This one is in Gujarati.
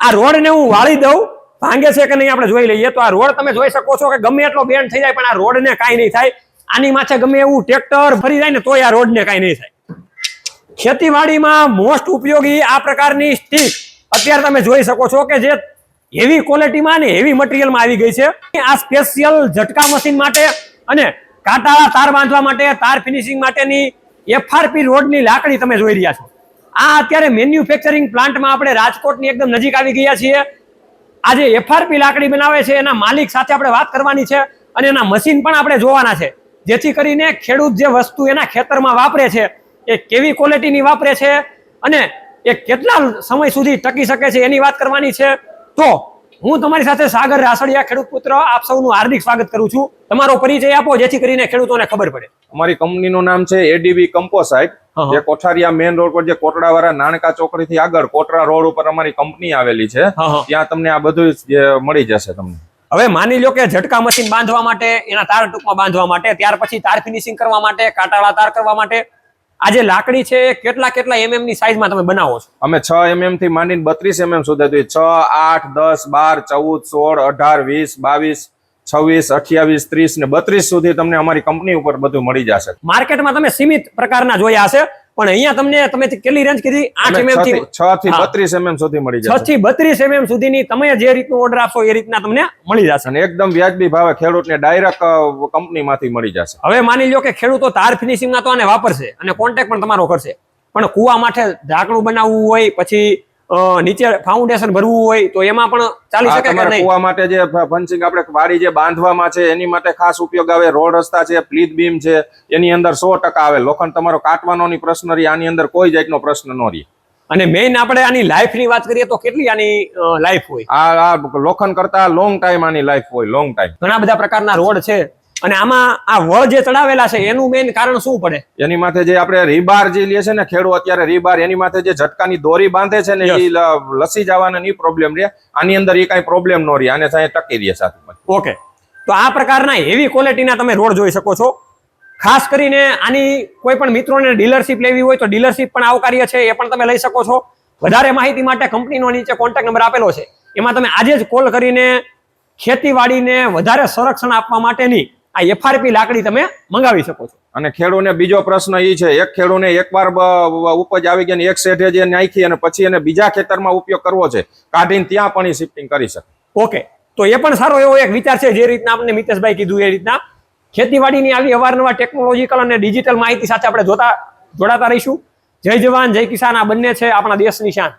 આ રોડ ને હું વાળી દઉં. ભાંગે છે કે નહીં આપણે જોઈ લઈએ. તો આ રોડ તમે જોઈ શકો છો કે ગમે એટલો બેન્ડ થઈ જાય, પણ આ રોડ ને કાંઈ નહીં થાય. આની માથે ગમે એવું ટ્રેક્ટર ફરી જાય ને, તોય આ રોડ ને કાંઈ નહીં થાય. ખેતીવાડીમાં મોસ્ટ ઉપયોગી આ પ્રકારની સ્ટીક અત્યારે તમે જોઈ શકો છો કે જે હેવી ક્વોલિટીમાં ને હેવી મટીરિયલમાં આવી ગઈ છે. આ સ્પેશિયલ ઝટકા મશીન માટે અને કાંટાળા તાર બાંધવા માટે, તાર ફિનિશિંગ માટેની એફઆરપી રોડની લાકડી તમે જોઈ રહ્યા છો. આ અત્યારે મેન્યુફેક્ચરિંગ પ્લાન્ટમાં આપણે રાજકોટની એકદમ નજીક આવી ગયા છીએ. આજે એફઆરપી લાકડી બનાવે છે, એના માલિક સાથે આપણે વાત કરવાની છે અને એના મશીન પણ આપણે જોવાના છે. જેથી કરીને ખેડૂત જે વસ્તુ એના ખેતરમાં વાપરે છે, એ કેવી ક્વોલિટીની વાપરે છે અને એ કેટલા સમય સુધી ટકી શકે છે એની વાત કરવાની છે. તો હું તમારી સાથે સાગર રાસડિયા ખેડૂત પુત્ર આપ સૌનું હાર્દિક સ્વાગત કરું છું. તમારો પરિચય આપો જેથી કરીને ખેડૂતોને ખબર પડે. અમારી કંપનીનું નામ છે એડીબી કમ્પોસાઇટ. જે કોઠારિયા મેન રોડ પર જે કોટડાવાળા નાનકા ચોકડી થી આગળ કોટડા રોડ ઉપર અમારી કંપની આવેલી છે. ત્યાં તમને આ બધું જ મળી જશે તમને. હવે માની લો કે ઝટકા મશીન બાંધવા માટે એના તાર ટૂંકમાં બાંધવા માટે ત્યાર પછી તાર ફિનિશિંગ કરવા માટે કાંટાળા તાર કરવા માટે આ જે લાકડી છે કેટલા કેટલા એમએમની સાઈઝમાં તમે બનાવો છો? અમે છ એમએમથી માંડીને બત્રીસ એમએમ સુધી છ આઠ દસ બાર ચૌદ સોળ અઢાર વીસ બાવીસ છવ્વીસ અઠ્યાવીસ ત્રીસ ને બત્રીસ સુધી તમને અમારી કંપની ઉપર બધું મળી જશે. માર્કેટમાં તમે સીમિત પ્રકારના જોયા હશે. પણ અહીંયા તમને તમે કેટલી રેન્જ કીધી? આઠ એમએમથી છ થી બત્રીસ એમએમ સુધી મળી છ થી બત્રીસ એમએમ સુધીની તમે જે રીતનું ઓર્ડર આપશો એ રીતના તમને મળી જશે. અને એકદમ વ્યાજબી ભાવે ખેડૂતને ડાયરેક્ટ કંપનીમાંથી મળી જશે. હવે માની લો કે ખેડૂતો તાર ફિનિશિંગમાં તો આને વાપરશે અને કોન્ટેક્ટ પણ તમારો કરશે. પણ કુવા માટે ઢાંકણું બનાવવું હોય પછી નીચે ફાઉન્ડેશન ભરવું હોય તો એમાં પણ ચાલી શકે કે નહીં? કુવા માટે જે ફન્સિંગ આપણે વાડી જે બાંધવામાં છે એની માટે ખાસ ઉપયોગ આવે રોડ રસ્તા છે પ્લીથ બીમ છે એની અંદર સો ટકા આવે. લોખંડ તમારો કાટવાનો ની પ્રશ્ન રહી આની અંદર કોઈ જાતનો પ્રશ્ન ન રહી. અને મેઇન આપણે આની લાઈફની વાત કરીએ તો કેટલી આની લાઈફ હોય? આ આ લોખંડ કરતા લોંગ ટાઈમ આની લાઈફ હોય લોંગ ટાઈમ ઘણા બધા પ્રકારના રોડ છે અને આમાં આ વળ જે ચડાવેલા છે એનું મેઇન કારણ શું પડે? એની માથે જે આપણે રીબાર જે લે છે ને ખેડૂત અત્યારે રીબાર એની માથે જે ઝટકાની દોરી બાંધે છે ને એ લસી જવાના ની પ્રોબ્લેમ રહે. આની અંદર એ કઈ પ્રોબ્લેમ ન રહે આને સાહેબ ટકી રહે સાથે ઓકે તો આ પ્રકારના હેવી ક્વોલિટીના તમે રોડ જોઈ શકો છો. ખાસ કરીને આની કોઈ પણ મિત્રોને ડીલરશીપ લેવી હોય તો ડીલરશીપ પણ આવકાર્ય છે એ પણ તમે લઈ શકો છો. વધારે માહિતી માટે કંપનીનો નીચે કોન્ટેક્ટ નંબર આપેલો છે. એમાં તમે આજે જ કોલ કરીને ખેતીવાડીને વધારે સંરક્ષણ આપવા માટેની આ એફઆરપી લાકડી તમે મંગાવી શકો છો. અને ખેડૂને બીજો પ્રશ્ન એ છે એક ખેડૂને એકવાર ઉપજ આવી ગઈ એક શેઠે જે નાખી અને પછી એને બીજા ખેતરમાં ઉપયોગ કરવો છે કાઢીને ત્યાં પણ એ શિફ્ટિંગ કરી શકે. ઓકે તો એ પણ સારો એવો એક વિચાર છે જે રીતના આપણે મિતેશભાઈ કીધું એ રીતના. ખેતીવાડીની આવી અવારનવાર ટેકનોલોજીકલ અને ડિજિટલ માહિતી સાથે આપણે જોતા જોડાતા રહીશું. જય જવાન જય કિસાન આ બંને છે આપણા દેશની શાન.